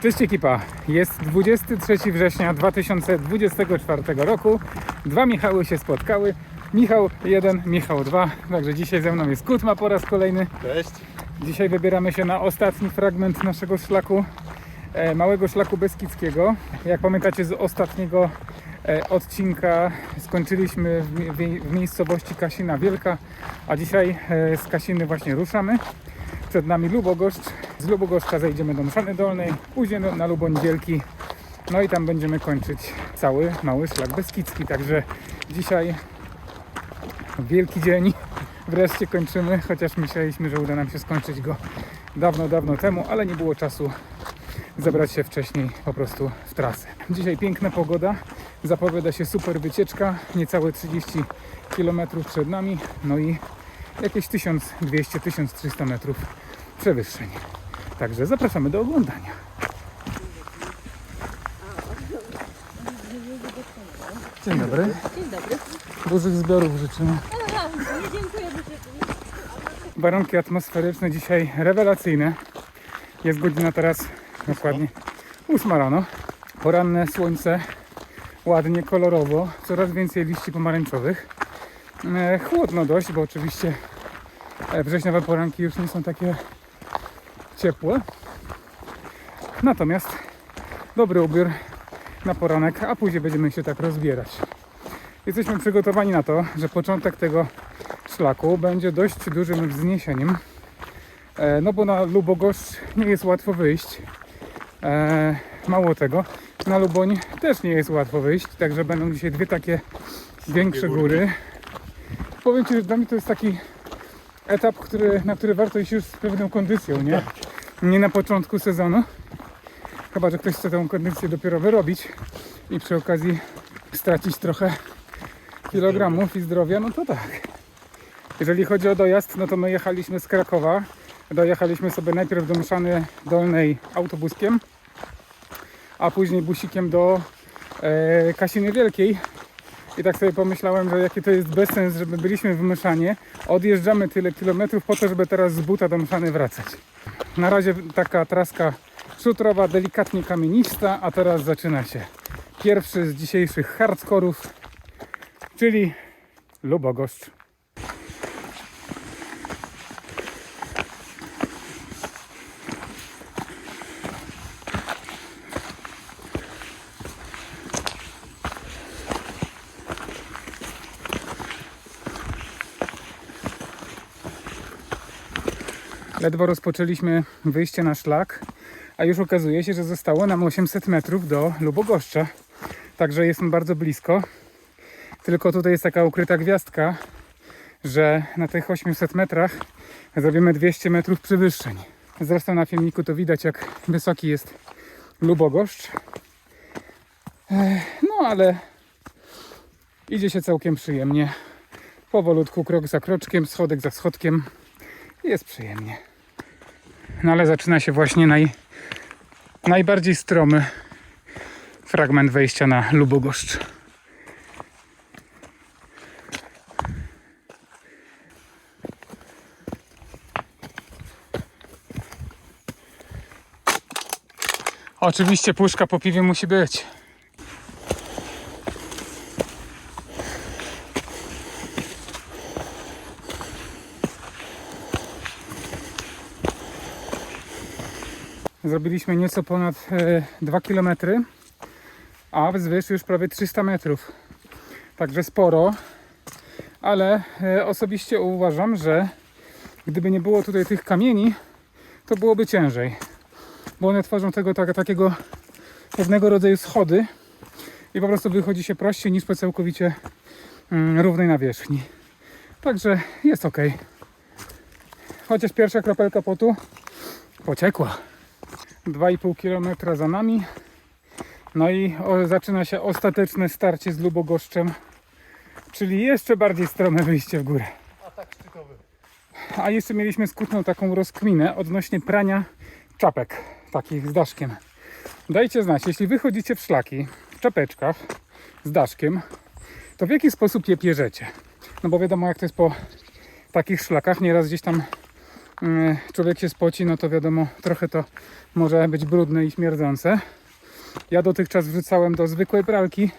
Cześć ekipa, jest 23 września 2024 roku. Dwa Michały się spotkały. Michał 1, Michał 2. Także dzisiaj ze mną jest Kutma po raz kolejny. Cześć. Dzisiaj wybieramy się na ostatni fragment naszego szlaku, e, małego szlaku Beskidzkiego. Jak pamiętacie z ostatniego e, odcinka skończyliśmy w, w, w miejscowości Kasina Wielka, a dzisiaj e, z Kasiny właśnie ruszamy. Przed nami Lubogoszcz. Z Lubogoszcza zejdziemy do Mszany Dolnej, później na Luboń Wielki. No i tam będziemy kończyć cały mały szlak Beskidzki. Także dzisiaj wielki dzień. Wreszcie kończymy, chociaż myśleliśmy, że uda nam się skończyć go dawno, dawno temu, ale nie było czasu zebrać się wcześniej po prostu w trasę. Dzisiaj piękna pogoda, zapowiada się super wycieczka, niecałe 30 km przed nami, no i jakieś 1200-1300 metrów przewyższeń. Także zapraszamy do oglądania. Dzień dobry. Dzień dobry. Dużych zbiorów życzymy. Dziękuję. Warunki atmosferyczne dzisiaj rewelacyjne. Jest godzina teraz dokładnie 8 rano. Poranne słońce, ładnie, kolorowo, coraz więcej liści pomarańczowych. E, chłodno dość, bo oczywiście e, wrześniowe poranki już nie są takie ciepłe. Natomiast dobry ubiór na poranek, a później będziemy się tak rozbierać. Jesteśmy przygotowani na to, że początek tego szlaku będzie dość dużym wzniesieniem. E, no bo na Lubogoszcz nie jest łatwo wyjść. E, mało tego, na Luboń też nie jest łatwo wyjść, także będą dzisiaj dwie takie większe góry. Powiem Ci, że dla mnie to jest taki etap, który, na który warto iść już z pewną kondycją, nie? Nie na początku sezonu. Chyba, że ktoś chce tę kondycję dopiero wyrobić i przy okazji stracić trochę kilogramów i zdrowia, no to tak. Jeżeli chodzi o dojazd, no to my jechaliśmy z Krakowa. Dojechaliśmy sobie najpierw do Mszany Dolnej autobuskiem, a później busikiem do e, Kasiny Wielkiej. I tak sobie pomyślałem, że jaki to jest bezsens, żeby byliśmy w Myszanie, odjeżdżamy tyle kilometrów po to, żeby teraz z buta do Mszany wracać. Na razie taka traska szutrowa, delikatnie kamienista, a teraz zaczyna się pierwszy z dzisiejszych hardkorów, czyli Lubogoszcz. Ledwo rozpoczęliśmy wyjście na szlak, a już okazuje się, że zostało nam 800 metrów do Lubogoszcza. Także jestem bardzo blisko. Tylko tutaj jest taka ukryta gwiazdka, że na tych 800 metrach zrobimy 200 metrów przewyższeń. Zresztą na filmiku to widać, jak wysoki jest Lubogoszcz. No ale idzie się całkiem przyjemnie. Powolutku, krok za kroczkiem, schodek za schodkiem. Jest przyjemnie. No ale zaczyna się właśnie naj, najbardziej stromy fragment wejścia na Lubogoszcz. Oczywiście puszka po piwie musi być. Zrobiliśmy nieco ponad e, 2 km, a wzwyż już prawie 300 metrów. Także sporo, ale e, osobiście uważam, że gdyby nie było tutaj tych kamieni, to byłoby ciężej. Bo one tworzą tego tak, takiego pewnego rodzaju schody i po prostu wychodzi się prościej niż po całkowicie mm, równej nawierzchni. Także jest ok. Chociaż pierwsza kropelka potu pociekła. 2,5 km za nami. No i o, zaczyna się ostateczne starcie z Lubogoszczem, czyli jeszcze bardziej strome wyjście w górę. Atak szczytowy. A jeszcze mieliśmy skutną taką rozkminę odnośnie prania czapek, takich z daszkiem. Dajcie znać, jeśli wy chodzicie w szlaki, w czapeczkach z daszkiem, to w jaki sposób je pierzecie? No bo wiadomo jak to jest po takich szlakach, nieraz gdzieś tam człowiek się spoci, no to wiadomo, trochę to może być brudne i śmierdzące. Ja dotychczas wrzucałem do zwykłej pralki,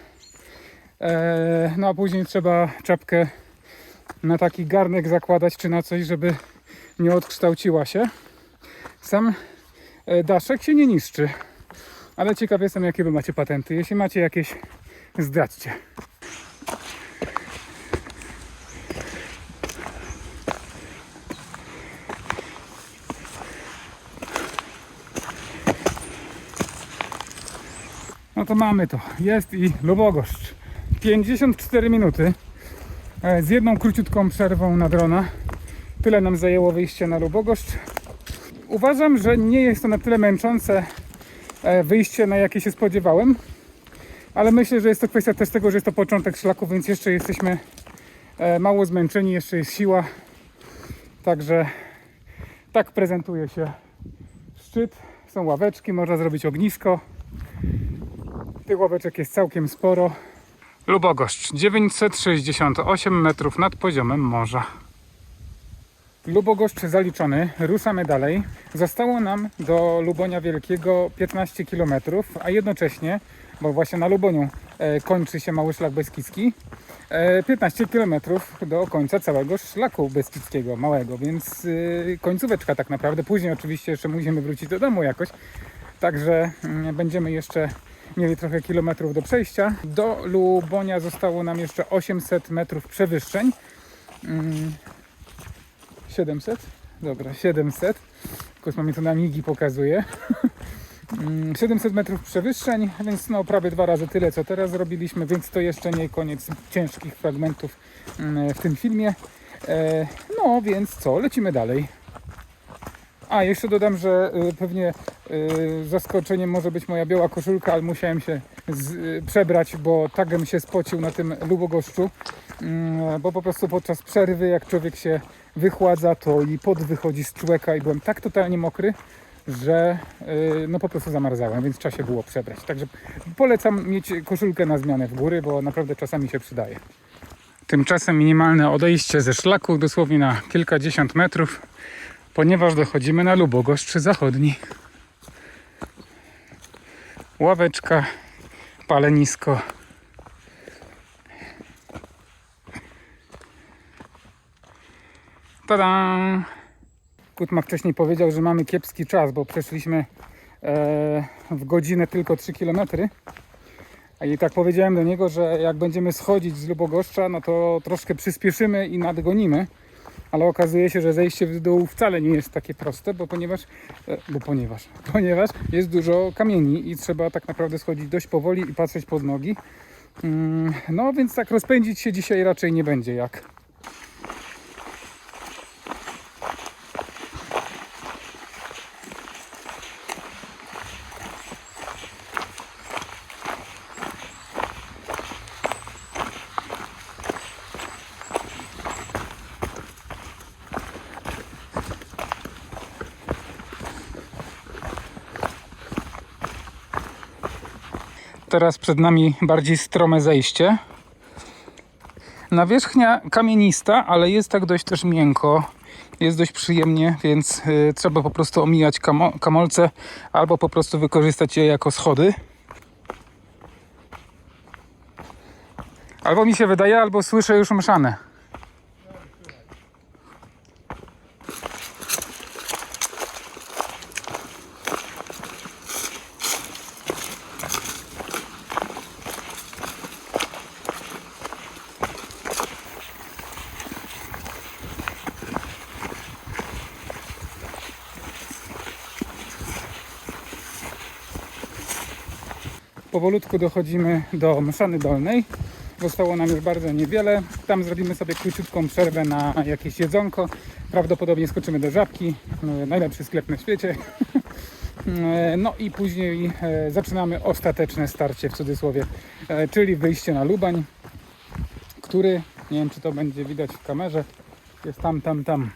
e, no a później trzeba czapkę na taki garnek zakładać czy na coś, żeby nie odkształciła się. Sam e, daszek się nie niszczy, ale ciekaw jestem jakie wy macie patenty. Jeśli macie jakieś, zdradźcie. To mamy to. Jest i Lubogoszcz. 54 minuty e, z jedną króciutką przerwą na drona. Tyle nam zajęło wyjście na Lubogoszcz. Uważam, że nie jest to na tyle męczące e, wyjście, na jakie się spodziewałem. Ale myślę, że jest to kwestia też tego, że jest to początek szlaku, więc jeszcze jesteśmy e, mało zmęczeni, jeszcze jest siła. Także tak prezentuje się szczyt. Są ławeczki, można zrobić ognisko. Tych ławeczek jest całkiem sporo. Lubogoszcz 968 metrów nad poziomem morza. Lubogoszcz zaliczony, ruszamy dalej. Zostało nam do Lubonia Wielkiego 15 km, a jednocześnie, bo właśnie na Luboniu e, kończy się mały szlak beskidzki, e, 15 km do końca całego szlaku beskidzkiego, małego, więc e, końcóweczka tak naprawdę. Później oczywiście jeszcze musimy wrócić do domu jakoś, także mm, będziemy jeszcze mieli trochę kilometrów do przejścia. Do Lubonia zostało nam jeszcze 800 metrów przewyższeń. Mm, 700? Dobra, 700. Kosma mi to na migi pokazuje. Mm, 700 metrów przewyższeń, więc no prawie dwa razy tyle, co teraz zrobiliśmy, więc to jeszcze nie koniec ciężkich fragmentów mm, w tym filmie. E, No więc co, lecimy dalej. A, jeszcze dodam, że y, pewnie y, zaskoczeniem może być moja biała koszulka, ale musiałem się z, y, przebrać, bo tagem się spocił na tym lubogoszczu. Mm, bo po prostu podczas przerwy, jak człowiek się wychładza, to i pot wychodzi z człeka i byłem tak totalnie mokry, że no po prostu zamarzałem, więc trzeba się było przebrać. Także polecam mieć koszulkę na zmianę w góry, bo naprawdę czasami się przydaje. Tymczasem minimalne odejście ze szlaku, dosłownie na kilkadziesiąt metrów, ponieważ dochodzimy na Lubogoszcz Zachodni. Ławeczka, palenisko. Tada! Kutma wcześniej powiedział, że mamy kiepski czas, bo przeszliśmy e, w godzinę tylko 3 km. I tak powiedziałem do niego, że jak będziemy schodzić z Lubogoszcza, no to troszkę przyspieszymy i nadgonimy. Ale okazuje się, że zejście w dół wcale nie jest takie proste, bo ponieważ, e, bo ponieważ, ponieważ jest dużo kamieni i trzeba tak naprawdę schodzić dość powoli i patrzeć pod nogi. Mm, No więc tak rozpędzić się dzisiaj raczej nie będzie jak. Teraz przed nami bardziej strome zejście. Nawierzchnia kamienista, ale jest tak dość też miękko. Jest dość przyjemnie, więc y, trzeba po prostu omijać kamo- kamolce albo po prostu wykorzystać je jako schody. Albo mi się wydaje, albo słyszę już mszane. Powolutku dochodzimy do Mszany Dolnej. Zostało nam już bardzo niewiele. Tam zrobimy sobie króciutką przerwę na jakieś jedzonko. Prawdopodobnie skoczymy do Żabki. No, Najlepszy sklep na świecie. No i później e, zaczynamy ostateczne starcie w cudzysłowie, e, czyli wyjście na Lubań, który, nie wiem czy to będzie widać w kamerze, jest tam, tam, tam.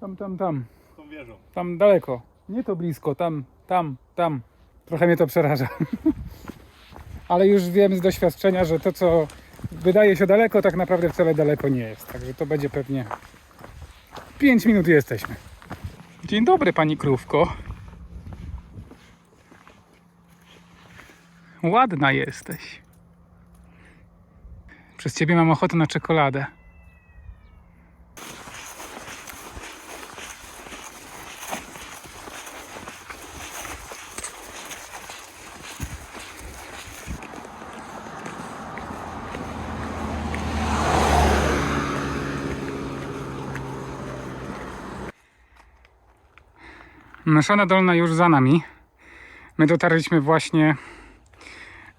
Tam, tam, tam. tą wieżą. Tam daleko. Nie to blisko, tam, tam, tam. Trochę mnie to przeraża. Ale już wiem z doświadczenia, że to co wydaje się daleko, tak naprawdę wcale daleko nie jest. Także to będzie pewnie 5 minut i jesteśmy. Dzień dobry pani krówko. Ładna jesteś. Przez ciebie mam ochotę na czekoladę. Naszana Dolna już za nami. My dotarliśmy właśnie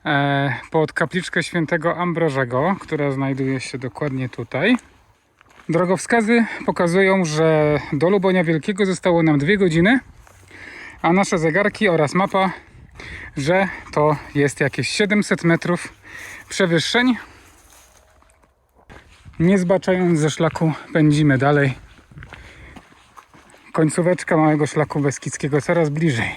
e, pod kapliczkę świętego Ambrożego, która znajduje się dokładnie tutaj. Drogowskazy pokazują, że do Lubonia Wielkiego zostało nam dwie godziny, a nasze zegarki oraz mapa, że to jest jakieś 700 metrów przewyższeń. Nie zbaczając ze szlaku, pędzimy dalej. Końcóweczka małego szlaku Beskidzkiego coraz bliżej.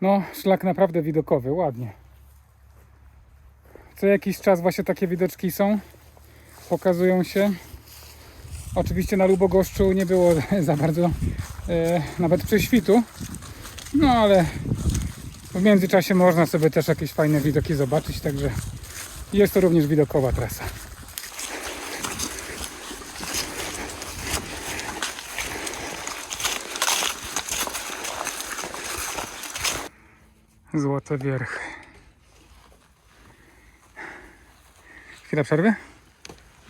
No, szlak naprawdę widokowy, ładnie. Co jakiś czas właśnie takie widoczki są, pokazują się. Oczywiście na Lubogoszczu nie było za bardzo e, nawet prześwitu, no ale w międzyczasie można sobie też jakieś fajne widoki zobaczyć, także jest to również widokowa trasa. Złote wierchy. Chwila przerwy?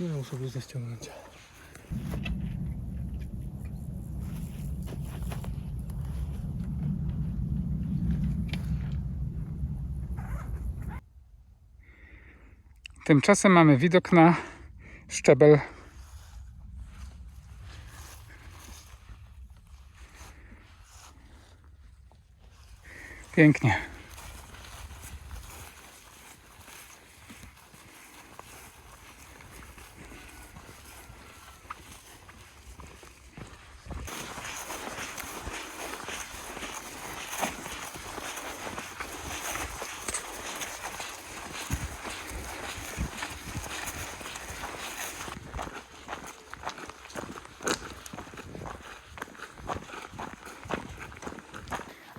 Nie muszę już zaściągnąć. Tymczasem mamy widok na szczebel. Pięknie.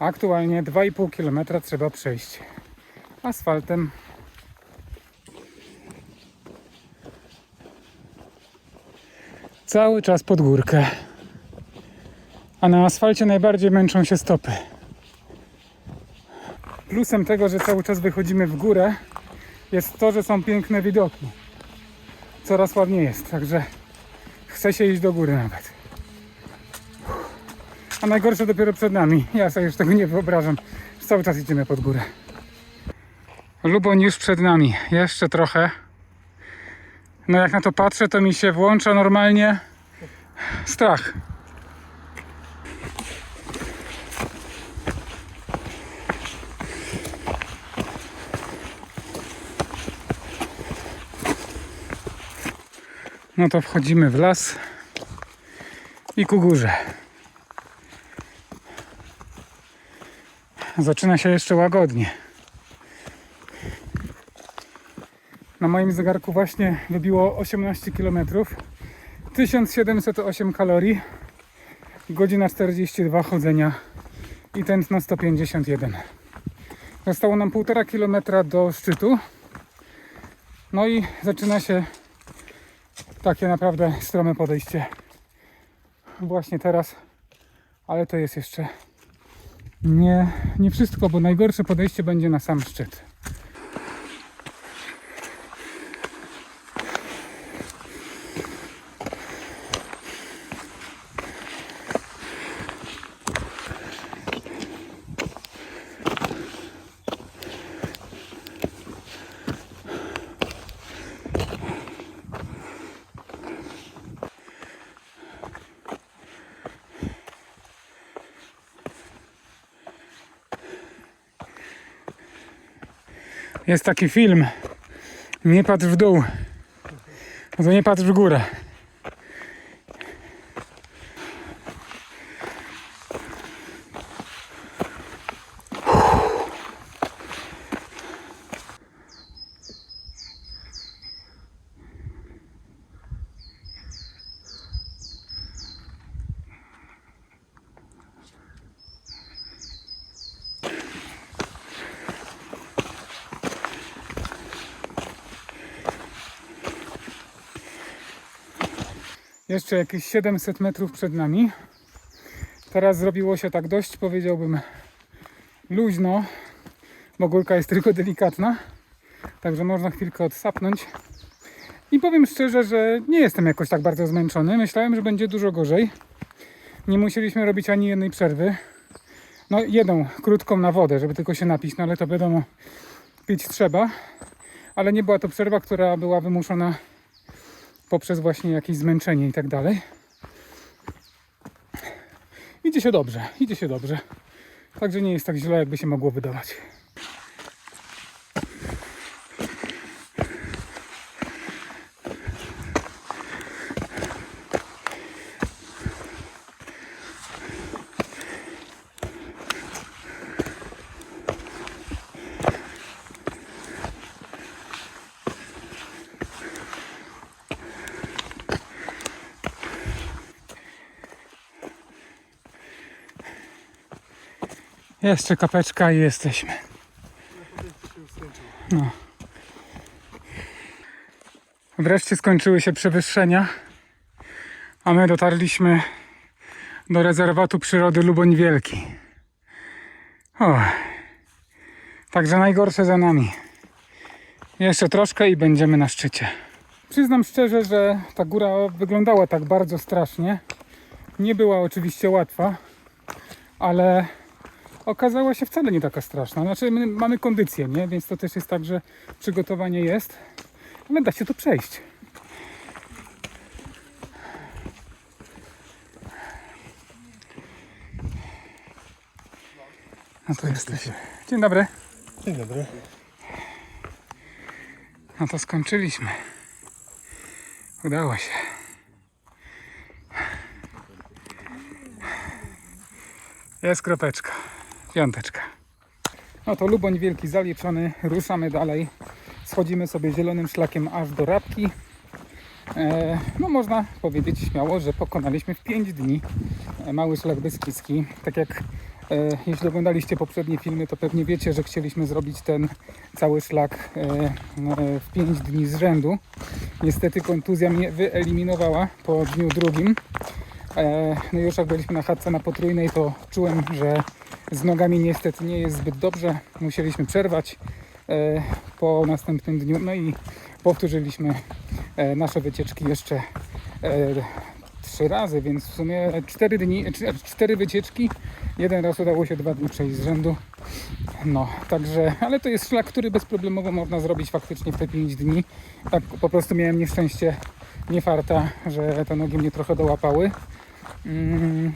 Aktualnie 2,5 km trzeba przejść asfaltem. Cały czas pod górkę. A na asfalcie najbardziej męczą się stopy. Plusem tego, że cały czas wychodzimy w górę, jest to, że są piękne widoki. Coraz ładniej jest, także chce się iść do góry nawet. A najgorsze dopiero przed nami. Ja sobie już tego nie wyobrażam. Cały czas idziemy pod górę. Luboń już przed nami. Jeszcze trochę. No jak na to patrzę, to mi się włącza normalnie strach. No to wchodzimy w las i ku górze. Zaczyna się jeszcze łagodnie. Na moim zegarku właśnie wybiło 18 km, 1708 kalorii, godzina 42 chodzenia i tętno 151. Zostało nam 1,5 km do szczytu. No i zaczyna się takie naprawdę strome podejście. Właśnie teraz, ale to jest jeszcze nie, nie wszystko, bo najgorsze podejście będzie na sam szczyt. Jest taki film. Nie patrz w dół. No to nie patrz w górę. Jeszcze jakieś 700 metrów przed nami. Teraz zrobiło się tak dość, powiedziałbym, luźno, bo górka jest tylko delikatna. Także można chwilkę odsapnąć. I powiem szczerze, że nie jestem jakoś tak bardzo zmęczony. Myślałem, że będzie dużo gorzej. Nie musieliśmy robić ani jednej przerwy. No jedną, krótką na wodę, żeby tylko się napić, no ale to wiadomo, pić trzeba. Ale nie była to przerwa, która była wymuszona poprzez właśnie jakieś zmęczenie i tak dalej. Idzie się dobrze, idzie się dobrze. Także nie jest tak źle, jakby się mogło wydawać. Jeszcze kapeczka i jesteśmy. No. Wreszcie skończyły się przewyższenia, a my dotarliśmy do rezerwatu przyrody Luboń Wielki. O. Także najgorsze za nami. Jeszcze troszkę i będziemy na szczycie. Przyznam szczerze, że ta góra wyglądała tak bardzo strasznie. Nie była oczywiście łatwa, ale okazała się wcale nie taka straszna. Znaczy, my mamy kondycję, nie? Więc to też jest tak, że przygotowanie jest, ale da się to przejść. No to jesteśmy. Dzień dobry. Dzień dobry. No to skończyliśmy. Udało się. Jest kropeczka. Piąteczka. No to Luboń Wielki zaliczony. Ruszamy dalej. Schodzimy sobie zielonym szlakiem aż do Rabki. E, no można powiedzieć śmiało, że pokonaliśmy w 5 dni e, mały szlak Beskidzki. Tak jak e, jeśli oglądaliście poprzednie filmy, to pewnie wiecie, że chcieliśmy zrobić ten cały szlak e, w 5 dni z rzędu. Niestety kontuzja mnie wyeliminowała po dniu drugim. No już jak byliśmy na chatce na potrójnej, to czułem, że z nogami niestety nie jest zbyt dobrze. Musieliśmy przerwać e, po następnym dniu. No i powtórzyliśmy e, nasze wycieczki jeszcze e, trzy razy, więc w sumie cztery dni, cztery wycieczki. Jeden raz udało się dwa dni przejść z rzędu. No, także, ale to jest szlak, który bezproblemowo można zrobić faktycznie w te 5 dni. Tak po prostu miałem nieszczęście, nie farta, że te nogi mnie trochę dołapały. Mm,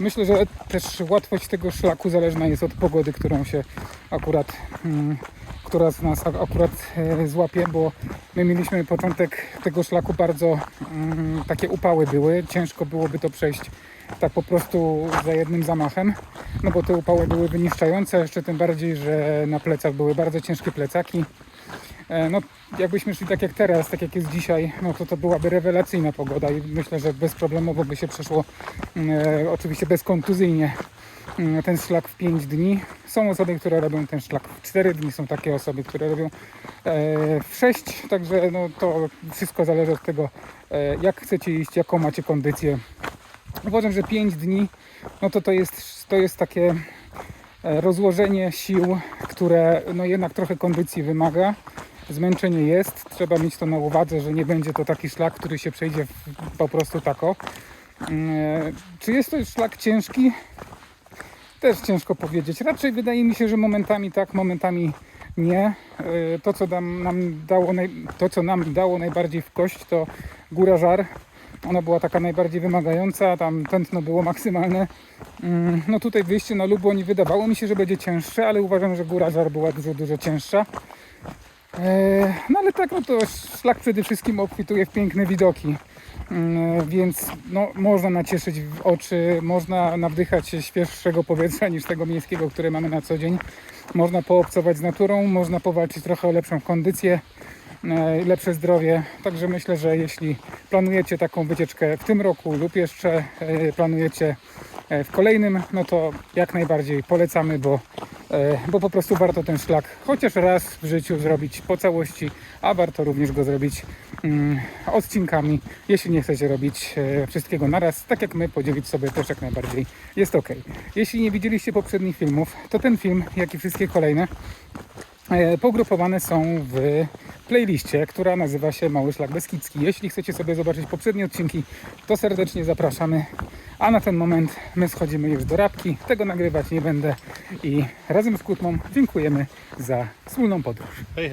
Myślę, że też łatwość tego szlaku zależna jest od pogody, którą się akurat, mm, która z nas ak- akurat e, złapie, bo my mieliśmy początek tego szlaku bardzo mm, takie upały były. Ciężko byłoby to przejść tak po prostu za jednym zamachem, no bo te upały były wyniszczające, jeszcze tym bardziej, że na plecach były bardzo ciężkie plecaki. E, No, jakbyśmy szli tak jak teraz, tak jak jest dzisiaj, no to to byłaby rewelacyjna pogoda i myślę, że bezproblemowo by się przeszło, e, oczywiście bezkontuzyjnie, mm, ten szlak w 5 dni. Są osoby, które robią ten szlak w 4 dni, są takie osoby, które robią e, w 6, także no, to wszystko zależy od tego, e, jak chcecie iść, jaką macie kondycję. Uważam, że 5 dni, no to to jest, to jest takie e, rozłożenie sił, które no jednak trochę kondycji wymaga. Zmęczenie jest, trzeba mieć to na uwadze, że nie będzie to taki szlak, który się przejdzie po prostu tako. Mm, e, Czy jest to szlak ciężki? Też ciężko powiedzieć. Raczej wydaje mi się, że momentami tak, momentami nie. E, To, co nam, nam dało, to, co nam dało najbardziej w kość, to góra żar. Ona była taka najbardziej wymagająca, tam tętno było maksymalne. Mm, No tutaj wyjście na Luboń wydawało mi się, że będzie cięższe, ale uważam, że góra żar była dużo, dużo cięższa. E, No ale tak, no to szlak przede wszystkim obfituje w piękne widoki. Mm, Więc no, można nacieszyć oczy, można nawdychać świeższego powietrza niż tego miejskiego, które mamy na co dzień. Można poobcować z naturą, można powalczyć trochę o lepszą kondycję, e, lepsze zdrowie. Także myślę, że jeśli planujecie taką wycieczkę w tym roku lub jeszcze e, planujecie e, w kolejnym, no to jak najbardziej polecamy, bo e, bo po prostu warto ten szlak chociaż raz w życiu zrobić po całości, a warto również go zrobić mm, odcinkami, jeśli nie chcecie robić e, wszystkiego naraz, tak jak my, podzielić sobie też jak najbardziej jest ok. Jeśli nie widzieliście poprzednich filmów, to ten film, jak i wszystkie kolejne, e, pogrupowane są w playliście, która nazywa się Mały Szlak Beskidzki. Jeśli chcecie sobie zobaczyć poprzednie odcinki, to serdecznie zapraszamy. A na ten moment my schodzimy już do Rabki. Tego nagrywać nie będę i razem z Kutmą dziękujemy za wspólną podróż. Hej, hej.